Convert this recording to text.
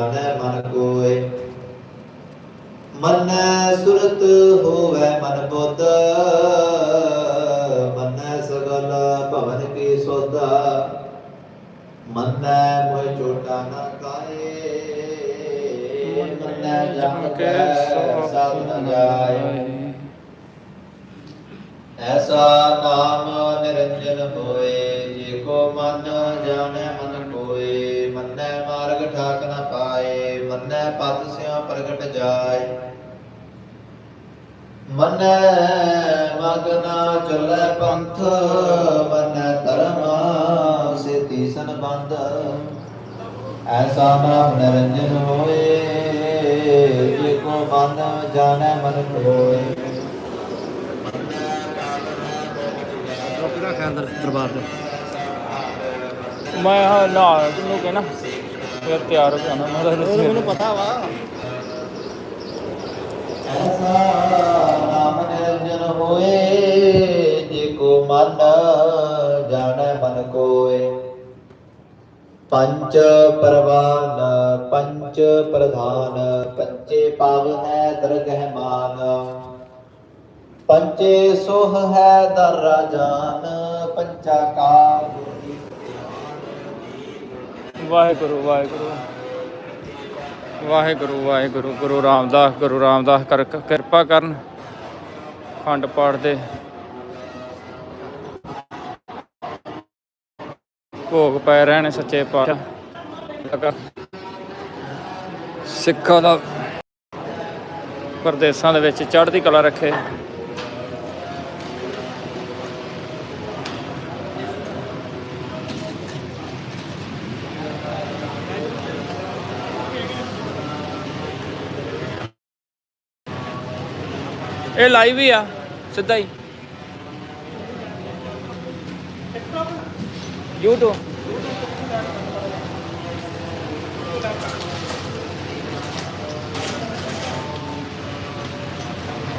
ਜਾਣੈ ਮਨ ਕੋਇ ਮਨੈ ਸੁਰਤ ਹੋਵੈ ਮਨ ਬੁੱਧ। ਮਨੈ ਸਗਲ ਭਵਨ ਕੀ ਸੋਧਾ। ਮਨੈ ਮੋਇ ਚੋਟਾ ਨ ਕਾਏ। ਮਨੈ ਜਮ ਕੇ ਸਭ ਨ ਜਾਏ। ਐਸਾ ਨਾਮ ਨਿਰੰਜਨ ਹੋਏ ਜੇ ਕੋ ਮਨ ਜਾਣੈ ਮਨ ਕੋਏ। ਮੰਨੈ ਮਾਰਗ ਠਾਕ ਨ ਮੰਨੈ ਪਤ ਸਿਉ ਪ੍ਰਗਟ ਜਾਏ। ਮੰਨੈ ਮਗਨਾ ਚੱਲੈ ਪੰਥ ਮੰਨੈ ਧਰਮ ਸਿਧੀ ਸੰਬੰਧ। ਐਸਾ ਨਾਮ ਨਿਰੰਜਨ ਹੋਏ ਜੇ ਕੋ ਮਨ ਜਾਣੈ ਮਨ ਕੋਏ ਰੋਟੀ ਰੱਖਿਆ ਅੰਦਰ ਦਰਬਾਰ ਚ ਮੈਂ ਹਾਂ ਨਾ ਨੂੰ ਕਹਿਣਾ। ਫਿਰ ਤਿਆਰ ਹੋ ਜਾਣਾ ਮੈਂ ਤਾਂ ਉਹ ਮੈਨੂੰ ਪਤਾ ਵਾ। ਐਸਾ ਨਾਮ ਨਿਰੰਜਨ ਹੋਏ ਜੇ ਕੋ ਮਨ ਜਾਣੈ ਮਨ ਕੋਏ। ਪੰਚ ਪਰਵਾਨ ਪੰਚ ਪ੍ਰਧਾਨ ਪੰਚੇ ਪਾਵਨੈ ਦਰਗਹਿ ਮਾਨ। ਪੰਚੇ ਸੋਹ ਹੈ ਦਰ ਰਾਜਾਨ ਪੰਚਾਕਾਰ ਗੁਰੀ ਵਾਹਿਗੁਰੂ ਵਾਹਿਗੁਰੂ। ਵਾਹਿਗੁਰੂ ਵਾਹਿਗੁਰੂ, ਗੁਰੂ ਰਾਮਦਾਸ ਗੁਰੂ ਰਾਮਦਾਸ ਕਰ ਕਿਰਪਾ ਕਰਨ। ਖੰਡ ਪਾਠ ਦੇ। ਭੋਗ ਪੈ ਰਹੇ ਨੇ ਸੱਚੇ ਪਾਤਸ਼ਾਹ। ਸਿੱਖਾਂ ਦਾ ਪ੍ਰਦੇਸਾਂ ਦੇ ਵਿੱਚ ਚੜ੍ਹਦੀ ਕਲਾ ਰੱਖੇ। ਇਹ ਲਾਈਵ ਹੀ ਆ ਸਿੱਧਾ ਹੀ। YouTube